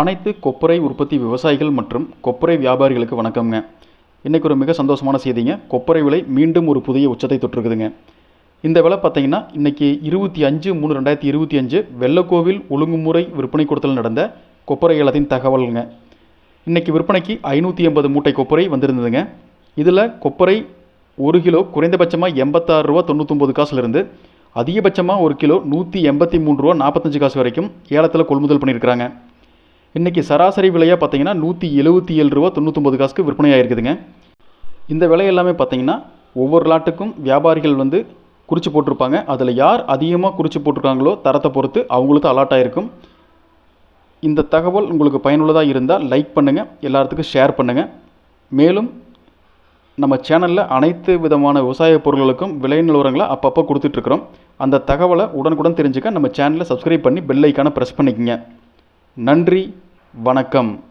அனைத்து கொப்பரை உற்பத்தி விவசாயிகள் மற்றும் கொப்பரை வியாபாரிகளுக்கு வணக்கம்ங்க. இன்றைக்கி ஒரு மிக சந்தோஷமான செய்திங்க. கொப்பரை விலை மீண்டும் ஒரு புதிய உச்சத்தை தொட்டிருக்குதுங்க. இந்த விலை பார்த்தீங்கன்னா இன்றைக்கி இருபத்தி அஞ்சு மூணு ரெண்டாயிரத்தி இருபத்தி அஞ்சு வெள்ளக்கோவில் ஒழுங்குமுறை விற்பனை கொடுத்தல் நடந்த கொப்பரை ஏலத்தின் தகவலுங்க. இன்றைக்கி விற்பனைக்கு ஐநூற்றி எண்பது மூட்டை கொப்பரை வந்திருந்ததுங்க. இதில் கொப்பரை ஒரு கிலோ குறைந்தபட்சமாக எண்பத்தாறு ரூபா தொண்ணூத்தொம்பது காசுலேருந்து அதிகபட்சமாக ஒரு கிலோ நூற்றி எண்பத்தி மூணு ரூபா நாற்பத்தஞ்சு காசு வரைக்கும் ஏலத்தில் கொள்முதல் பண்ணியிருக்கிறாங்க. இன்றைக்கி சராசரி விலையாக பார்த்தீங்கன்னா நூற்றி எழுபத்தி ஏழு ரூபா தொண்ணூற்றொம்பது காசுக்கு விற்பனை ஆகிருக்குதுங்க இந்த விலை எல்லாமே பார்த்தீங்கன்னா ஒவ்வொரு லாட்டுக்கும் வியாபாரிகள் வந்து குறித்து போட்டிருப்பாங்க. அதில் யார் அதிகமாக குறித்து போட்டிருக்காங்களோ தரத்தை பொறுத்து அவங்களுக்கு அலாட் ஆகிருக்கும் இந்த தகவல் உங்களுக்கு பயனுள்ளதாக இருந்தால் லைக் பண்ணுங்கள் எல்லாத்துக்கும் ஷேர் பண்ணுங்கள் மேலும் நம்ம சேனலில் அனைத்து விதமான விவசாய பொருட்களுக்கும் விலை நிலவரங்களை அப்பப்போ கொடுத்துட்ருக்குறோம். அந்த தகவலை உடனுக்குடன் தெரிஞ்சுக்க நம்ம சேனலை சப்ஸ்கிரைப் பண்ணி பெல் ஐக்கானை ப்ரெஸ் பண்ணிக்கங்க. நன்றி. வணக்கம்.